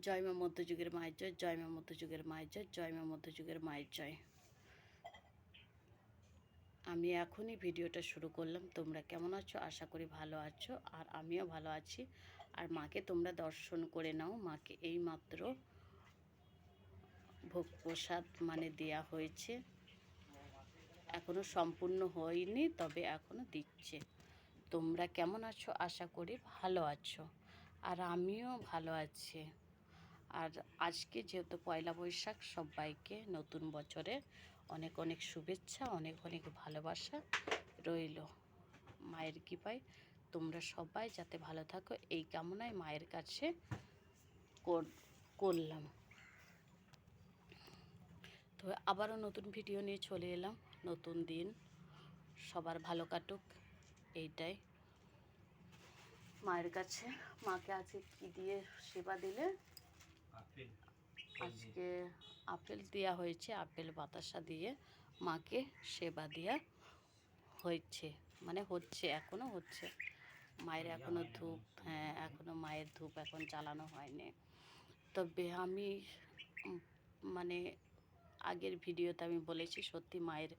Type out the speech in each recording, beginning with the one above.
জয় মা মধ্যযুগের মায়ের জয় জয় মা মধ্যযুগের মায়ের জয় জয় মা মধ্যযুগের মায়ের জয়। আমি এখনই ভিডিওটা শুরু করলাম। তোমরা কেমন আছো? আশা করি ভালো আছো। আর আমিও ভালো আছি। আর মাকে তোমরা দর্শন করে নাও। মাকে এই মাত্র ভোগ প্রসাদ মানে দেয়া হয়েছে। এখনও সম্পূর্ণ হয়নি, তবে এখনও দিচ্ছে। তোমরা কেমন আছো? আশা করি ভালো আছো। আর আমিও ভালো আছি। আর আজকে যেহেতু পয়লা বৈশাখ, সবাইকে নতুন বছরে অনেক অনেক শুভেচ্ছা, অনেক অনেক ভালোবাসা রইল। মায়ের কৃপায় তোমরা সবাই যাতে ভালো থাকো, এই কামনায় মায়ের কাছে করলাম। তো আবারও নতুন ভিডিও নিয়ে চলে এলাম। নতুন দিন, সবার ভালো কাটুক, এইটাই। মায়ের কাছে মাকে আজকে কি দিয়ে সেবা দিলে? আজকে আপেল দেওয়া হয়েছে আপেল বাতাসা দিয়ে মাকে সেবা দেওয়া হয়েছে মানে হচ্ছে এখনও হচ্ছে। মায়ের এখনও ধূপ হ্যাঁ এখনও মায়ের ধূপ এখন জ্বালানো হয়নি। তবে আমি মানে আগের ভিডিওতে আমি বলেছি সত্যি মায়ের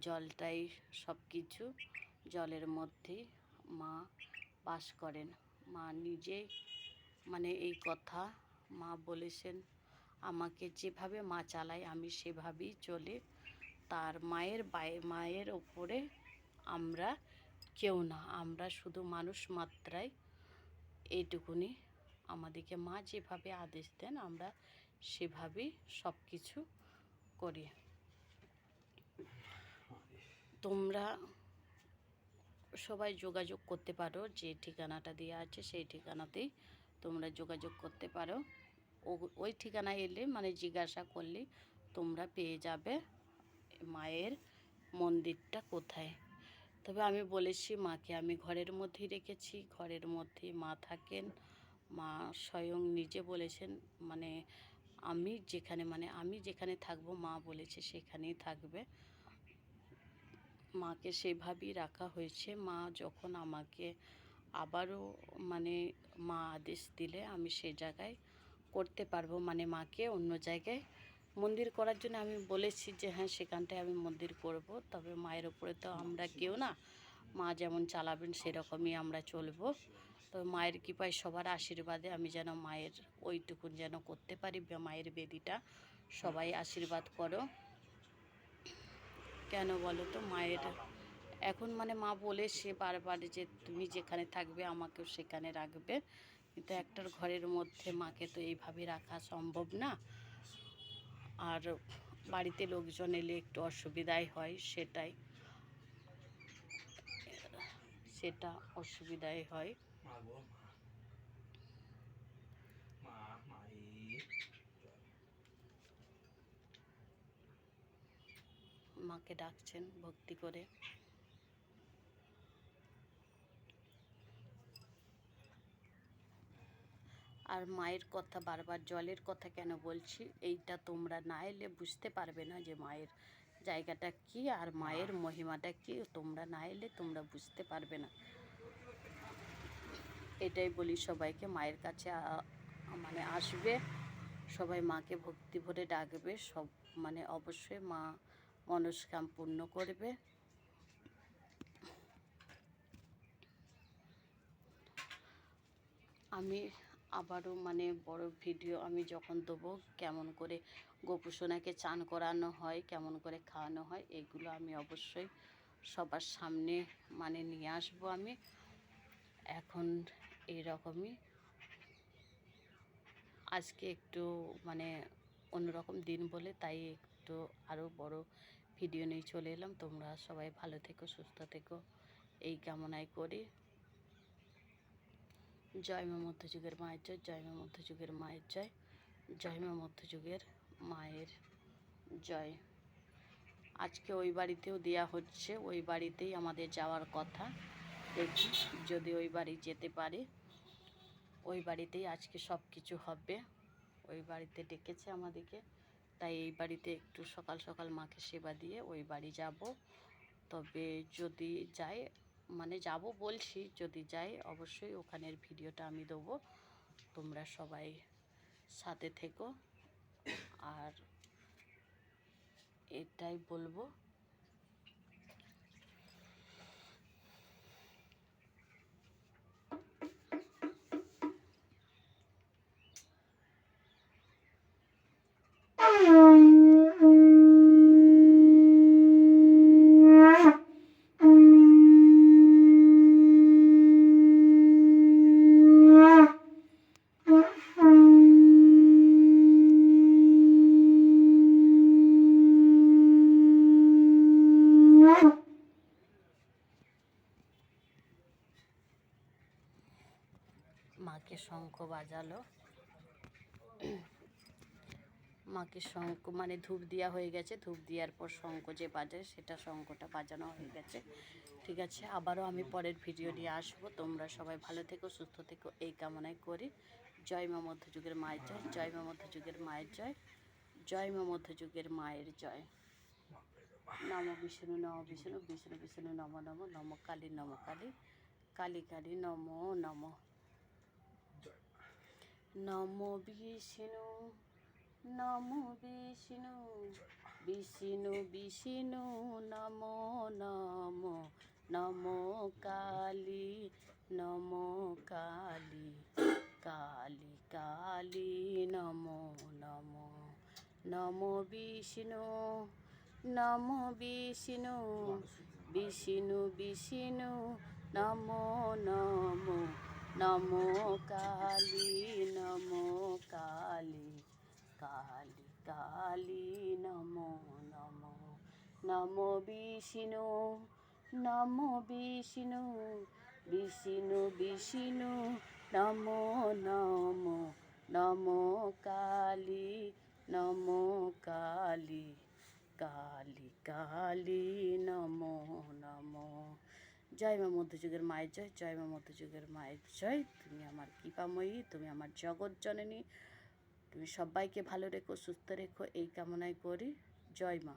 জলটাই সব কিছু জলের মধ্যেই মা বাস করেন। মা নিজেই মানে এই কথা মা বলেছেন, আমাকে যেভাবে মা চালায়, আমি সেভাবেই চলে। তার মায়ের বাই, মায়ের ওপরে আমরা কেউ না, আমরা শুধু মানুষ মাত্রাই। এইটুকুনি আমাদেরকে মা যেভাবে আদেশ দেন, আমরা সেভাবেই সব কিছু করি। তোমরা সবাই যোগাযোগ করতে পারো, যে ঠিকানাটা দেওয়া আছে সেই ঠিকানাতেই তোমরা যোগাযোগ করতে পারো। ওই ঠিকানায় এলে মানে জিজ্ঞাসা করলে তোমরা পেয়ে যাবে মায়ের মন্দিরটা কোথায়। তবে আমি বলেছি, মাকে আমি ঘরের মধ্যেই রেখেছি, ঘরের মধ্যেই মা থাকেন, মা স্বয়ং নিজে বলেছেন মানে আমি যেখানে মানে আমি যেখানে থাকব, মা বলেছে সেখানেই থাকবে। মাকে সেভাবেই রাখা হয়েছে। মা যখন আমাকে আবারও মানে মা আদেশ দিলে আমি সে জায়গায় করতে পারব মানে মাকে অন্য জায়গায়। মন্দির করার জন্য আমি বলেছি যে হ্যাঁ সেখানটায় আমি মন্দির করব। তবে মায়ের উপরে তো আমরা কেউ না। মা যেমন চালাবেন, সেরকমই আমরা চলবো। তো মায়ের কৃপায় সবার আশীর্বাদে আমি যেন মায়ের ওইটুকুন যেন করতে পারি মায়ের বেদিটা সবাই আশীর্বাদ করো। কেন বলো তো, মায়ের এখন মানে মা বলেছে বারবার যে, তুমি যেখানে থাকবে, আমাকেও সেখানে রাখবে। কিন্তু একটার ঘরের মধ্যে মাকে তো এইভাবে রাখা সম্ভব না। আর বাড়িতে লোকজন এলে একটু অসুবিধাই হয় সেটাই। সেটা অসুবিধাই হয়। মাকে ডাকছেন ভক্তি করে। আর মায়ের কথা বারবার জলের কথা কেন বলছি? এইটা তোমরা না এলে বুঝতে পারবে না যে মায়ের জায়গাটা কি আর মায়ের মহিমাটা কি। তোমরা না এলে তোমরা বুঝতে পারবে না। এটাই বলি সবাইকে মায়ের কাছে মানে আসবে সবাই মাকে ভক্তি ভরে ডাকবে সব মানে অবশ্যই মা মনস্কাম পূর্ণ করবে। আমি আবারও মানে বড় ভিডিও আমি যখন দেবো, কেমন করে গোপুসোনাকে চান করানো হয়, কেমন করে খাওয়ানো হয়, এগুলো আমি অবশ্যই সবার সামনে মানে নিয়ে আসব আমি। এখন এইরকমই আজকে একটু মানে অন্যরকম দিন বলে তাই একটু আরও বড় ভিডিও নিয়ে চলে এলাম। তোমরা সবাই ভালো থেকো, সুস্থ থেকো। এই কামনাই করি। জয় মা মধ্যযুগের মায়ের জয় জয় মা মধ্যযুগের মায়ের জয় জয় মা মধ্যযুগের মায়ের জয়। আজকে ওই বাড়িতেও দেয়া হচ্ছে, ওই বাড়িতেই আমাদের যাওয়ার কথা। দেখি যদি ওই বাড়ি যেতে পারি, ওই বাড়িতেই আজকে সব কিছু হবে। ওই বাড়িতে ডেকেছে আমাদেরকে, তাই এই বাড়িতে একটু সকাল সকাল মাকে সেবা দিয়ে ওই বাড়ি যাব। তবে যদি যাই মানে যাব বলছি, যদি যাই অবশ্যই ওখানের ভিডিওটা আমি দেবো। তোমরা সবাই সাথে থেকো। আর এটাই বলব মাকে শঙ্খ বাজালো। মাকে শঙ্খ মানে ধূপ দেওয়া হয়ে গেছে। ধূপ দেওয়ার পর শঙ্খ যে বাজে, সেটা শঙ্খটা বাজানো হয়ে গেছে। ঠিক আছে, আবারও আমি পরের ভিডিও নিয়ে আসব। তোমরা সবাই ভালো থেকো, সুস্থ থেকো, এই কামনাই করি। জয় মা মধ্যযুগের মায়ের জয় জয় মা মধ্যযুগের মায়ের জয় জয় মা মধ্যযুগের মায়ের জয়। নম বিষ্ণু নম বিষ্ণু বিষ্ণু বিষ্ণু, নম নম নম কালী নম কালী কালী কালী, নম নম। নম বিষ্ণু নম বিষ্ণু বিষ্ণু বিষ্ণু, নম নম নম কালী নম কালী কালী কালী, নম নম নম বিষ্ণু নম বিষ্ণু বিষ্ণু বিষ্ণু, নম নম নম কালী কালী কালী কালী নম নম নম বিষ্ণু নম বিষ্ণু বিষ্ণু বিষ্ণু নম নম নম কালী নম কালী কালী কালী নম নম জয় মা মধ্যযুগের মায়ের জয় জয় মা মধ্যযুগের মায়ের জয় তুমি আমার কৃপাময়ী, তুমি আমার জগৎ জননী। তুমি সবাইকে ভালো রেখো সুস্থ রেখো এই কামনাই করি। জয় মা।